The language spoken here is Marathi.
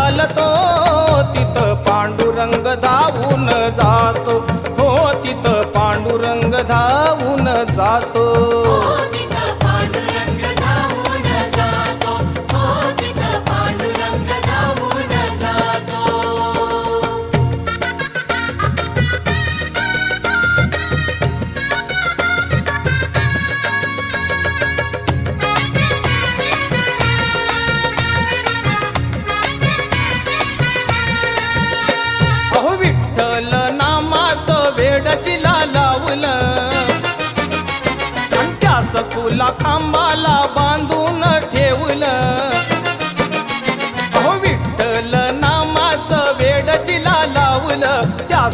चालतो. तिथं पांडुरंग धावून जातो. हो तिथं पांडुरंग धावून जातो. सखूला खांबाला बांधून ठेवलं. अहो विठ्ठल नामाचं वेडचिला लावलं. त्या